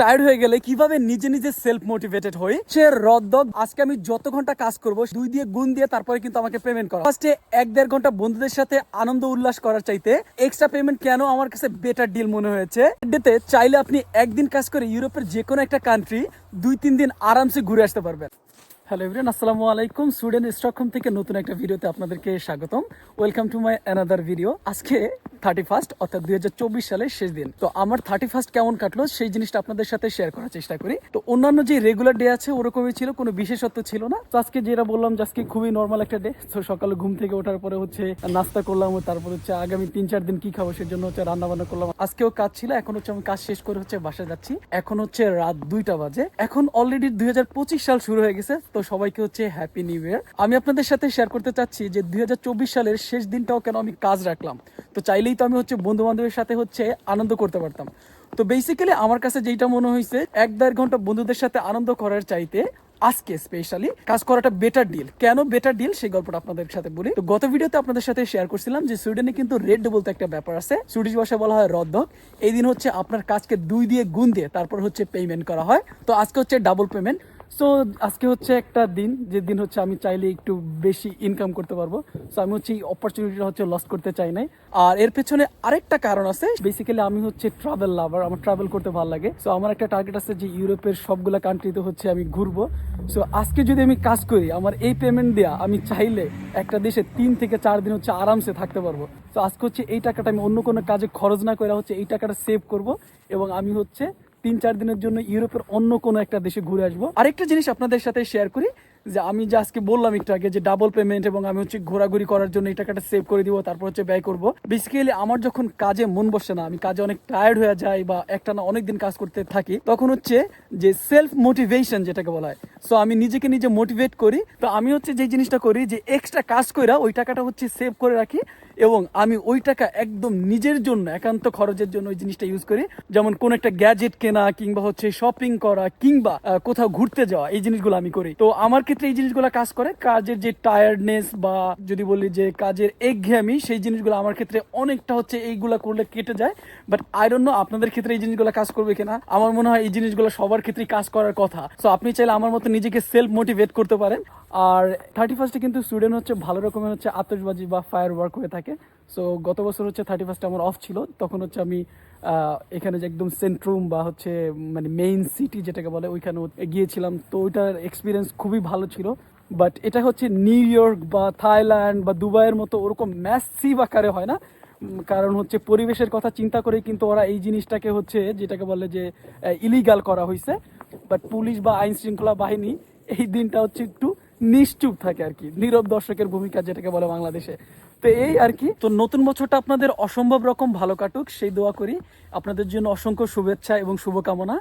Tired হয়ে গেলে কীভাবে নিজে নিজে সেলফ মোটিভেটেড হই? সে রদ্দগ আজকে আমি যত ঘণ্টা কাজ করব, দুই দিয়ে গুণ দিয়ে তারপরে কিন্তু আমাকে পেমেন্ট করা। ফার্স্টে এক দেড় ঘণ্টা বন্ধুদের সাথে আনন্দ উল্লাস করার চাইতে এক্সট্রা পেমেন্ট কেন আমার কাছে বেটার ডিল মনে হয়েছে? ডেতে চাইলে আপনি একদিন কাজ করে ইউরোপের যে কোনো একটা কান্ট্রি দুই, তিন দিন আরামসে ঘুরে আসতে পারবেন। হ্যালো এভরিয়ান আসসালামু আলাইকুম। সুইডেন স্টকহোম থেকে নতুন একটা ভিডিওতে আপনাদেরকে স্বাগতম। Welcome to my another video আজকে থার্টি ফার্স্ট অর্থাৎ দুই হাজার চব্বিশ সালের শেষ দিন। তো আমার থার্টি ফার্স্ট কেমন কাটলো সেই জিনিসটা আপনাদের সাথে শেয়ার করার চেষ্টা করি। তো অন্যান্য যে রেগুলার ডে আছে ওরকমই ছিল, কোনো বিশেষত্ব ছিল না। তো আজকে যেটা বললাম যে আজকে খুবই নর্মাল একটা ডে তো সকালে ঘুম থেকে ওঠার পরে হচ্ছে নাস্তা করলাম, তারপর হচ্ছে আগামী তিন চার দিন কি খাব সেই জন্য হচ্ছে রান্না বান্না করলাম। আজকেও কাজ ছিল, এখন হচ্ছে আমি কাজ শেষ করে হচ্ছে বাসায় যাচ্ছি। এখন হচ্ছে রাত দুইটা বাজে। এখন অলরেডি দুই হাজার পঁচিশ সাল শুরু হয়ে গেছে, তো সবাইকে হচ্ছে হ্যাপি নিউ ইয়ার আমি আপনাদের সাথে শেয়ার করতে চাচ্ছি যে দুই হাজার চব্বিশ সালের শেষ দিনটাও কেন আমি কাজ রাখলাম। তো চাইলেই তো আমি হচ্ছে বন্ধু বান্ধবের সাথে হচ্ছে আনন্দ করতে পারতাম। তো বেসিক্যালি আমার কাছে যেটা মনে হয়েছে এক দেড় ঘণ্টা বন্ধুদের সাথে আনন্দ করার চাইতে আজকে স্পেশালি কাজ করাটা বেটার ডিল কেন বেটার ডিল সেই গল্পটা আপনাদের সাথে বলি। তো গত ভিডিওতে আপনাদের সাথে শেয়ার করছিলাম যে সুইডেনে কিন্তু রেড বলতে একটা ব্যাপার আছে। সুইডিশ ভাষায় বলা হয় রদ্দক এই দিন হচ্ছে আপনার কাজকে দুই দিয়ে গুণ দিয়ে তারপর হচ্ছে পেমেন্ট করা হয়। তো আজকে হচ্ছে ডাবল পেমেন্ট সো আজকে হচ্ছে একটা দিন, যে দিন হচ্ছে আমি চাইলে একটু বেশি ইনকাম করতে পারব। সো আমি হচ্ছে এই অপরচুনিটিটা হচ্ছে লস করতে চাই নাই। আর এর পেছনে আরেকটা কারণ আছে বেসিক্যালি আমি হচ্ছে ট্রাভেল লাভার আমার ট্রাভেল করতে ভালো লাগে। সো আমার একটা টার্গেট আছে যে ইউরোপের সবগুলা কান্ট্রিতে হচ্ছে আমি ঘুরবো। সো আজকে যদি আমি কাজ করি, আমার এই পেমেন্ট দেওয়া আমি চাইলে একটা দেশে তিন থেকে চার দিন হচ্ছে আরামসে থাকতে পারব। তো আজকে হচ্ছে এই টাকাটা আমি অন্য কোনো কাজে খরচ না করে হচ্ছে এই টাকাটা সেভ করব। এবং আমি হচ্ছে তিন চার দিনের জন্য ইউরোপের অন্য কোনো একটা দেশে ঘুরে আসব। আরেকটা জিনিস আপনাদের সাথে শেয়ার করি, যে আমি যে আজকে বললাম একটু আগে যে ডাবল পেমেন্ট এবং আমি হচ্ছে ঘোরাঘুরি করার জন্য এই টাকাটা সেভ করে দিব, তারপর হচ্ছে ব্যয় করব। বেসিক্যালি আমার যখন কাজে মন বসে না, আমি কাজে অনেক টায়ার্ড হয়ে যাই বা একটা না অনেকদিন কাজ করতে থাকি, তখন হচ্ছে যে সেলফ মোটিভেশন যেটাকে বলা হয় সো আমি নিজেকে নিজে মোটিভেট করি। তো আমি হচ্ছে যে জিনিসটা করি যে এক্সট্রা কাজ কইরা ওই টাকাটা হচ্ছে সেভ করে রাখি এবং আমি ওই টাকা একদম নিজের জন্য, একান্ত খরচের জন্য ওই জিনিসটা ইউজ করি। যেমন কোন একটা গ্যাজেট কেনা কিংবা হচ্ছে শপিং করা কিংবা কোথাও ঘুরতে যাওয়া, এই জিনিসগুলো আমি করি। তো আমার ক্ষেত্রে এই জিনিসগুলো কাজ করে। কাজের যে টায়ার্ডনেস বা যদি বলি যে কাজের একঘেয়ামি, সেই জিনিসগুলো আমার ক্ষেত্রে অনেকটা হচ্ছে এইগুলা করলে কেটে যায়। বাট আই ডোন্ট নো আপনাদের ক্ষেত্রে এই জিনিসগুলো কাজ করবে কিনা। আমার মনে হয় এই জিনিসগুলো সবার ক্ষেত্রে কাজ করার কথা। সো আপনি চাইলে আমার মতো নিজেকে সেলফ মোটিভেট করতে পারেন। আর থার্টি ফার্স্টে কিন্তু স্টুডেন্ট হচ্ছে ভালো রকমের হচ্ছে আতশবাজি বা ফায়ার ওয়ার্ক হয়ে থাকে। সো গত বছর হচ্ছে থার্টি ফার্স্টে আমার অফ ছিল। তখন হচ্ছে আমি এখানে যে একদম সেন্ট্রুম বা হচ্ছে মানে মেইন সিটি যেটাকে বলে ওইখানে গিয়েছিলাম। তো ওইটার এক্সপিরিয়েন্স খুবই ভালো ছিল। বাট এটা হচ্ছে নিউ ইয়র্ক বা থাইল্যান্ড বা দুবাইয়ের মতো ওরকম ম্যাসিভ আকারে হয় না। কারণ হচ্ছে পরিবেশের কথা চিন্তা করে কিন্তু ওরা এই জিনিসটাকে হচ্ছে, যেটাকে বলে যে ইলিগাল করা হয়েছে বাট পুলিশ বা আইন শৃঙ্খলা বাহিনী এই দিনটা হচ্ছে একটু নিশ্চুপ থাকে আর কি, নীরব দর্শকের ভূমিকা যেটাকে বলে বাংলাদেশে। তো এই আর কি। তো নতুন বছরটা আপনাদের অসম্ভব রকম ভালো কাটুক, সেই দোয়া করি। আপনাদের জন্য অসংখ্য শুভেচ্ছা এবং শুভকামনা।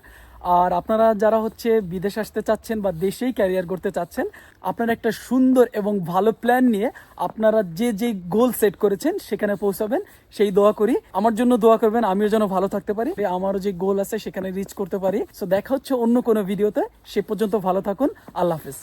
আর আপনারা যারা হচ্ছে বিদেশ আসতে চাচ্ছেন বা দেশেই ক্যারিয়ার করতে চাচ্ছেন, আপনারা একটা সুন্দর এবং ভালো প্ল্যান নিয়ে আপনারা যে যে গোল সেট করেছেন সেখানে পৌঁছাবেন, সেই দোয়া করি। আমার জন্য দোয়া করবেন, আমিও যেন ভালো থাকতে পারি। আমারও যে গোল আছে সেখানে রিচ করতে পারি। সো দেখা হচ্ছে অন্য কোনো ভিডিওতে সে পর্যন্ত ভালো থাকুন। আল্লাহ হাফিজ।